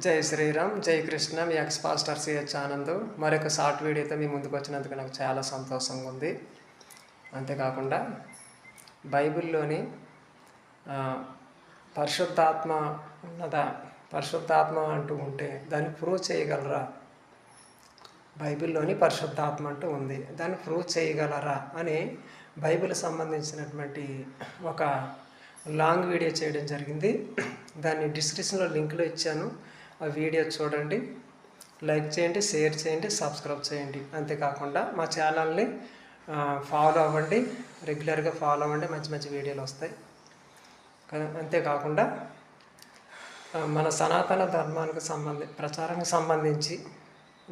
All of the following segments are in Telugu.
జై శ్రీరామ్ జై కృష్ణ మీ ఎక్స్ పాస్టర్ సిహెచ్ ఆనంద్. మరొక షార్ట్ వీడియోతో మీ ముందుకు వచ్చినందుకు నాకు చాలా సంతోషంగా ఉంది. అంతేకాకుండా బైబిల్లోని పరిశుద్ధాత్మ ఉన్నదా పరిశుద్ధాత్మ అంటూ ఉంటే దాన్ని ప్రూవ్ చేయగలరా? బైబిల్లోని పరిశుద్ధాత్మ అంటూ ఉంది. దాన్ని ప్రూవ్ చేయగలరా అని బైబిల్ సంబంధించినటువంటి ఒక లాంగ్ వీడియో చేయడం జరిగింది. దాన్ని డిస్క్రిప్షన్లో లింక్లో ఇచ్చాను. ఆ వీడియో చూడండి. లైక్ చేయండి షేర్ చేయండి సబ్స్క్రైబ్ చేయండి. అంతేకాకుండా మా ఛానల్ని ఫాలో అవ్వండి. రెగ్యులర్గా ఫాలో అవ్వండి. మంచి మంచి వీడియోలు వస్తాయి. అంతేకాకుండా మన సనాతన ధర్మానికి సంబంధి ప్రచారానికి సంబంధించి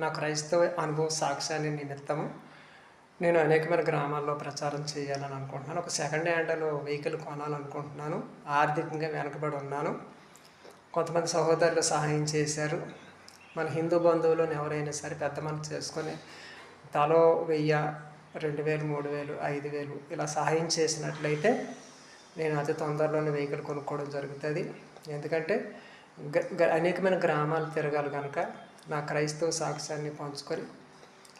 నా క్రైస్తవ అనుభవ సాక్ష్యాన్ని నిమిత్తము నేను అనేకమైన గ్రామాల్లో ప్రచారం చేయాలని అనుకుంటున్నాను. ఒక సెకండ్ హ్యాండ్లో వెహికల్ కొనాలనుకుంటున్నాను. ఆర్థికంగా వెనకబడి ఉన్నాను. కొంతమంది సహోదరులు సహాయం చేశారు. మన హిందూ బంధువులను ఎవరైనా సరే పెద్ద మనసు చేసుకొని తలో వెయ్యి రెండు వేలు మూడు వేలు ఐదు వేలు ఇలా సహాయం చేసినట్లయితే నేను అతి తొందరలోనే వెహికల్ కొనుక్కోవడం జరుగుతుంది. ఎందుకంటే గ- గ- అనేకమైన గ్రామాలు తిరగాలి కనుక నా క్రైస్తవ సాక్ష్యాన్ని పంచుకొని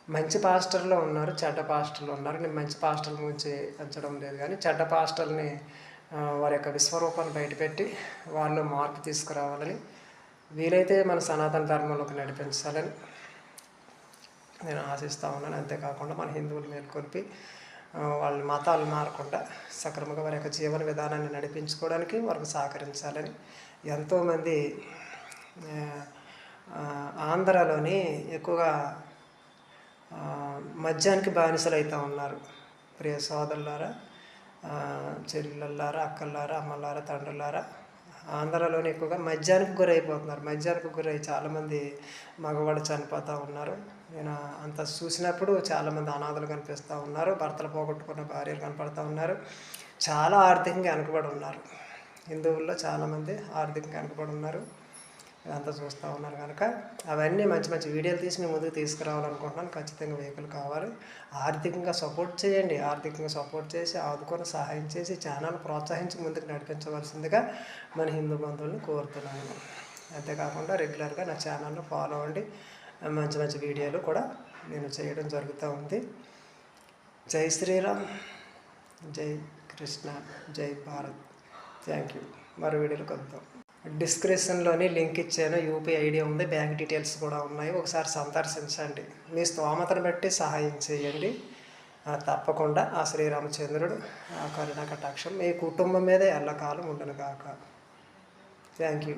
మంచి పాస్టర్లు ఉన్నారు చెడ్డ పాస్టర్లు ఉన్నారు. నేను మంచి పాస్టర్ల గురించి పెంచడం లేదు కానీ చెడ్డ పాస్టర్ని వారి యొక్క విశ్వరూపాన్ని బయటపెట్టి వాళ్ళు మార్పు తీసుకురావాలని వీలైతే మన సనాతన ధర్మంలోకి నడిపించాలని నేను ఆశిస్తూ ఉన్నాను. అంతేకాకుండా మన హిందువులు మేల్కొల్పి వాళ్ళ మతాలు మారకుండా సక్రమంగా వారి యొక్క జీవన విధానాన్ని నడిపించుకోవడానికి వారికి సహకరించాలని ఎంతోమంది ఆంధ్రాలోని ఎక్కువగా మద్యానికి బానిసలు అవుతూ ఉన్నారు. ప్రియ సోదరులారా చెల్లెళ్ళారా అక్కలారా అమ్మలారా తండ్రులారా ఆంధ్రాలోనే ఎక్కువగా మద్యానికి గురైపోతున్నారు. మద్యానికి గురై చాలామంది మగవాళ్ళు చనిపోతూ ఉన్నారు. నేను అంత చూసినప్పుడు చాలామంది అనాథలు కనిపిస్తూ ఉన్నారు. భర్తలు పోగొట్టుకున్న భార్యలు కనపడుతూ ఉన్నారు. చాలా ఆర్థికంగా వెనకబడి ఉన్నారు. హిందువుల్లో చాలామంది ఆర్థికంగా వెనకబడి ఉన్నారు. అంతా చూస్తూ ఉన్నారు కనుక. అవన్నీ మంచి మంచి వీడియోలు తీసి మేము ముందుకు తీసుకురావాలనుకుంటున్నాను. ఖచ్చితంగా వెహికల్ కావాలి. ఆర్థికంగా సపోర్ట్ చేయండి. ఆర్థికంగా సపోర్ట్ చేసి ఆదుకొని సహాయం చేసి ఛానల్ ప్రోత్సహించి ముందుకు నడిపించవలసిందిగా మన హిందూ బంధువుల్ని కోరుతున్నాను. అంతేకాకుండా రెగ్యులర్గా నా ఛానల్ను ఫాలో అవ్వండి. మంచి మంచి వీడియోలు కూడా నేను చేయడం జరుగుతూ ఉంది. జై శ్రీరామ్. జై కృష్ణ. జై భారత్. Thank you. మరో వీడియోలు కలుద్దాం. డిస్క్రిప్షన్లోని లింక్ ఇచ్చాను. యూపీ ఐడి ఉంది. బ్యాంక్ డీటెయిల్స్ కూడా ఉన్నాయి. ఒకసారి సందర్శించండి మీ స్తోమతను బట్టి సహాయం చేయండి. తప్పకుండా. ఆ శ్రీరామచంద్రుడు ఆ కరుణ కటాక్షం మీ కుటుంబం మీదే ఎల్లకాలం ఉండను కాక థ్యాంక్ యూ